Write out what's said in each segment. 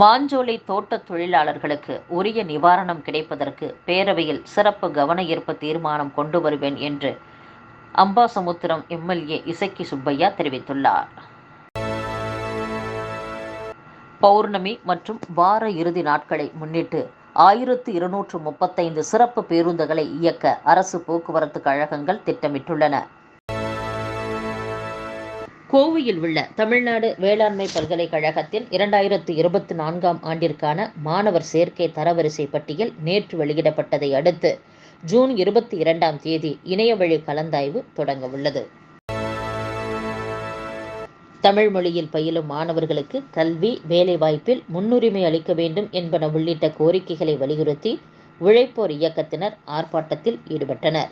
மாஞ்சோலை தோட்ட தொழிலாளர்களுக்கு உரிய நிவாரணம் கிடைப்பதற்கு பேரவையில் சிறப்பு கவன ஈர்ப்பு தீர்மானம் கொண்டு வருவேன் என்று அம்பாசமுத்திரம் எம்எல்ஏ இசக்கி சுப்பையா தெரிவித்துள்ளார். பௌர்ணமி மற்றும் வார இறுதி நாட்களை முன்னிட்டு ஆயிரத்து இருநூற்று முப்பத்தைந்து சிறப்பு பேருந்துகளை இயக்க அரசு போக்குவரத்து கழகங்கள் திட்டமிட்டுள்ளன. கோவையில் உள்ள தமிழ்நாடு வேளாண்மை பல்கலைக்கழகத்தின் இரண்டாயிரத்து இருபத்தி நான்காம் ஆண்டிற்கான மாணவர் சேர்க்கை தரவரிசை பட்டியல் நேற்று வெளியிடப்பட்டதை அடுத்து ஜூன் இருபத்தி இரண்டாம் தேதி இணையவழி கலந்தாய்வு தொடங்க உள்ளது. தமிழ் மொழியில் பயிலும் மாணவர்களுக்கு கல்வி வேலைவாய்ப்பில் முன்னுரிமை அளிக்க வேண்டும் என்பன உள்ளிட்ட கோரிக்கைகளை வலியுறுத்தி உழைப்போர் இயக்கத்தினர் ஆர்ப்பாட்டத்தில் ஈடுபட்டனர்.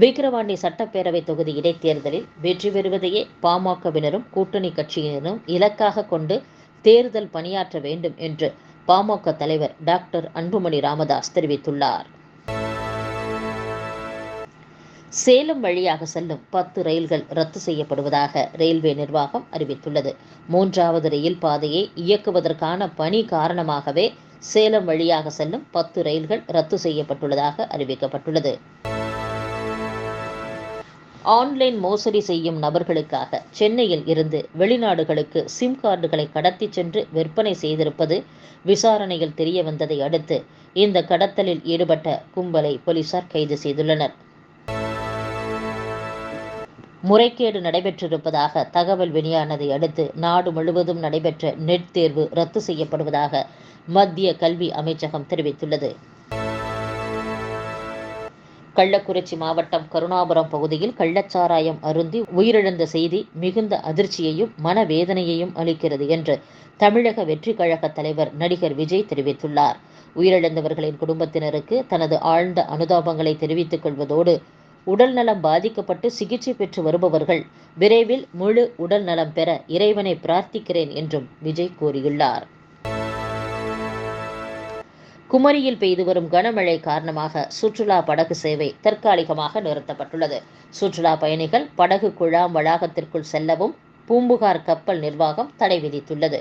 விக்கிரவாண்டி சட்டப்பேரவை தொகுதி இடைத்தேர்தலில் வெற்றி பெறுவதையே பாமகவினரும் கூட்டணி கட்சியினரும் இலக்காக கொண்டு தேர்தல் பணியாற்ற வேண்டும் என்று பாமக தலைவர் டாக்டர் அன்புமணி ராமதாஸ் தெரிவித்துள்ளார். சேலம் வழியாக செல்லும் பத்து ரயில்கள் ரத்து செய்யப்படுவதாக ரயில்வே நிர்வாகம் அறிவித்துள்ளது. மூன்றாவது ரயில் பாதையை இயக்குவதற்கான பணி காரணமாகவே சேலம் வழியாக செல்லும் பத்து ரயில்கள் ரத்து செய்யப்பட்டுள்ளதாக அறிவிக்கப்பட்டுள்ளது. ஆன்லைன் மோசடி செய்யும் நபர்களுக்காக சென்னையில் இருந்து வெளிநாடுகளுக்கு சிம் கார்டுகளை கடத்தி சென்று விற்பனை செய்திருப்பது விசாரணையில் தெரிய வந்ததை அடுத்து இந்த கடத்தலில் ஈடுபட்ட கும்பலை போலீசார் கைது செய்துள்ளனர். முறைகேடு நடைபெற்றிருப்பதாக தகவல் வெளியானதை அடுத்து நாடு முழுவதும் நடைபெற்ற நெட் தேர்வு ரத்து செய்யப்படுவதாக மத்திய கல்வி அமைச்சகம் தெரிவித்துள்ளது. கள்ளக்குறிச்சி மாவட்டம் கருணாபுரம் பகுதியில் கள்ளச்சாராயம் அருந்தி உயிரிழந்த செய்தி மிகுந்த அதிர்ச்சியையும் மனவேதனையையும் அளிக்கிறது என்று தமிழக வெற்றி கழக தலைவர் நடிகர் விஜய் தெரிவித்துள்ளார். உயிரிழந்தவர்களின் குடும்பத்தினருக்கு தனது ஆழ்ந்த அனுதாபங்களை தெரிவித்துக் கொள்வதோடு உடல் நலம் பாதிக்கப்பட்டு சிகிச்சை பெற்று வருபவர்கள் விரைவில் முழு உடல் நலம் பெற இறைவனை பிரார்த்திக்கிறேன் என்றும் விஜய் கூறியுள்ளார். குமரியில் பெய்து வரும் கனமழை காரணமாக சுற்றுலா படகு சேவை தற்காலிகமாக நிறுத்தப்பட்டுள்ளது. சுற்றுலா பயணிகள் படகு குழாம் வளாகத்திற்குள் செல்லவும் பூம்புகார் கப்பல் நிர்வாகம் தடை விதித்துள்ளது.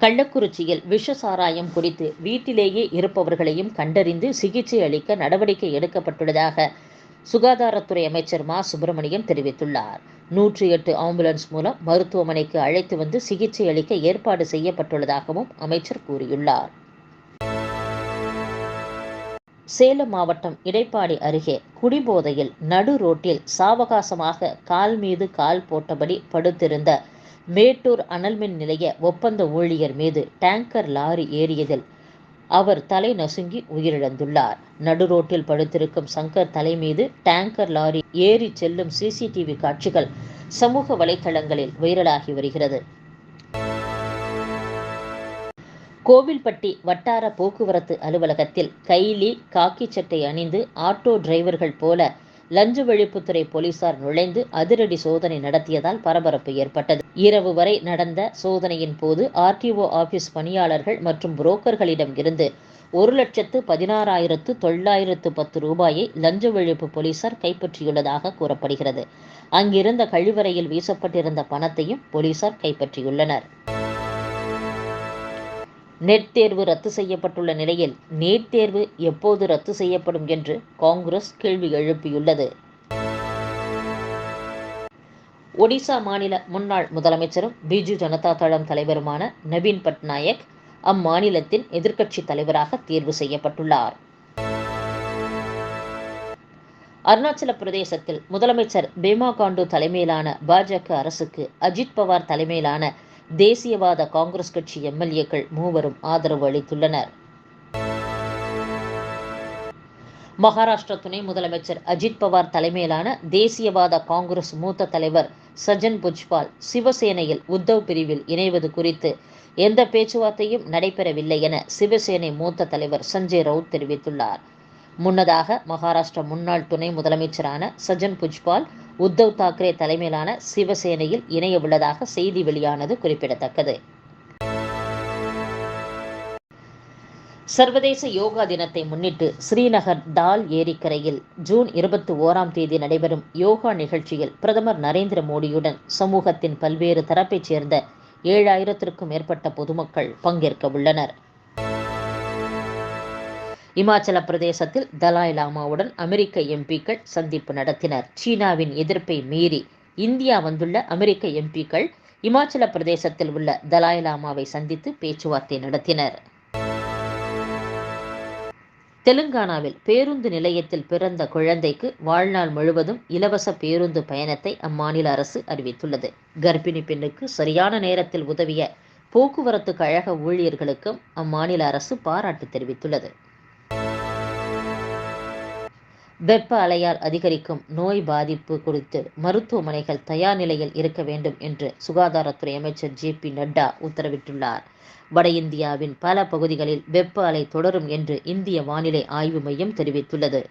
கள்ளக்குறிச்சியில் விஷ சாராயம் குறித்து வீட்டிலேயே இருப்பவர்களையும் கண்டறிந்து சிகிச்சை அளிக்க நடவடிக்கை எடுக்கப்பட்டுள்ளதாக சுகாதாரத்துறை அமைச்சர் மா. சுப்பிரமணியன் தெரிவித்துள்ளார். நூற்றி எட்டு ஆம்புலன்ஸ் மூலம் மருத்துவமனைக்கு அழைத்து வந்து சிகிச்சை அளிக்க ஏற்பாடு செய்யப்பட்டுள்ளதாகவும் அமைச்சர் கூறியுள்ளார். சேலம் மாவட்டம் இடைப்பாடி அருகே குடிபோதையில் நடு ரோட்டில் சாவகாசமாக கால் மீது கால் போட்டபடி படுத்திருந்த மேட்டூர் அனல்மின் நிலைய ஒப்பந்த ஊழியர் மீது டேங்கர் லாரி ஏறியதில் அவர் தலை நசுங்கி உயிரிழந்துள்ளார். நடுரோட்டில் படுத்திருக்கும் சங்கர் தலை மீது டேங்கர் லாரி ஏறி செல்லும் சிசிடிவி காட்சிகள் சமூக வலைதளங்களில் வைரலாகி வருகிறது. கோவில்பட்டி வட்டார போக்குவரத்து அலுவலகத்தில் கைலி காக்கி சட்டை அணிந்து ஆட்டோ டிரைவர்கள் போல லஞ்ச ஒழிப்புத்துறை போலீசார் நுழைந்து அதிரடி சோதனை நடத்தியதால் பரபரப்பு ஏற்பட்டது. இரவு வரை நடந்த சோதனையின் போது ஆர்டிஓ ஆபீஸ் பணியாளர்கள் மற்றும் புரோக்கர்களிடம் இருந்து ஒரு லட்சத்து பதினாறாயிரத்து தொள்ளாயிரத்து பத்து ரூபாயை லஞ்ச ஒழிப்பு போலீசார் கைப்பற்றியுள்ளதாக கூறப்படுகிறது. அங்கிருந்த கழிவறையில் வீசப்பட்டிருந்த பணத்தையும் போலீசார் கைப்பற்றியுள்ளனர். நெட் தேர்வு ரத்து செய்யப்பட்டுள்ள நிலையில் நீட் தேர்வு எப்போது ரத்து செய்யப்படும் என்று காங்கிரஸ் கேள்வி எழுப்பியுள்ளது. ஒடிசா மாநில முன்னாள் முதலமைச்சரும் பிஜு ஜனதா தளம் தலைவருமான நவீன் பட்நாயக் அம்மாநிலத்தின் எதிர்க்கட்சி தலைவராக தேர்வு செய்யப்பட்டுள்ளார். அருணாச்சல பிரதேசத்தில் முதலமைச்சர் பேமா காண்டு தலைமையிலான பாஜக அரசுக்கு அஜித் பவார் தலைமையிலான தேசியவாத காங்கிரஸ் கட்சி எம்எல்ஏக்கள் மூவரும் ஆதரவு அளித்துள்ளனர். மகாராஷ்டிரா துணை முதலமைச்சர் அஜித் பவார் தலைமையிலான தேசியவாத காங்கிரஸ் மூத்த தலைவர் சஜன் புஜ்பால் சிவசேனையில் உத்தவ் பிரிவில் இணைவது குறித்து எந்த பேச்சுவார்த்தையும் நடைபெறவில்லை என சிவசேனை மூத்த தலைவர் சஞ்சய் ரவுத் தெரிவித்துள்ளார். முன்னதாக மகாராஷ்டிரா முன்னாள் துணை முதலமைச்சரான சஜன் புஜ்பால் உத்தவ் தாக்கரே தலைமையிலான சிவசேனையில் இணைய உள்ளதாக செய்தி வெளியானது குறிப்பிடத்தக்கது. சர்வதேச யோகா தினத்தை முன்னிட்டு ஸ்ரீநகர் டால் ஏரிக்கரையில் ஜூன் இருபத்தி ஓராம் தேதி நடைபெறும் யோகா நிகழ்ச்சியில் பிரதமர் நரேந்திர மோடியுடன் சமூகத்தின் பல்வேறு தரப்பைச் சேர்ந்த ஏழாயிரத்திற்கும் மேற்பட்ட பொதுமக்கள் பங்கேற்க உள்ளனர். இமாச்சல பிரதேசத்தில் தலாய் லாமாவுடன் அமெரிக்க எம்பிக்கள் சந்திப்பு நடத்தினர். சீனாவின் எதிர்ப்பை மீறி இந்தியா வந்துள்ள அமெரிக்க எம்பிக்கள் இமாச்சல பிரதேசத்தில் உள்ள தலாய் லாமாவை சந்தித்து பேச்சுவார்த்தை நடத்தினர். தெலுங்கானாவில் பேருந்து நிலையத்தில் பிறந்த குழந்தைக்கு வாழ்நாள் முழுவதும் இலவச பேருந்து பயணத்தை அம்மாநில அரசு அறிவித்துள்ளது. கர்ப்பிணி பெண்ணுக்கு சரியான நேரத்தில் உதவிய போக்குவரத்து கழக ஊழியர்களுக்கும் அம்மாநில அரசு பாராட்டு தெரிவித்துள்ளது. வெப்ப அலையால் அதிகரிக்கும் நோய் பாதிப்பு குறித்து மருத்துவமனைகள் தயார் நிலையில் இருக்க வேண்டும் என்று சுகாதாரத்துறை அமைச்சர் ஜே பி நட்டா உத்தரவிட்டுள்ளார். வட இந்தியாவின் பல பகுதிகளில் வெப்ப அலை தொடரும் என்று இந்திய வானிலை ஆய்வு மையம் தெரிவித்துள்ளது.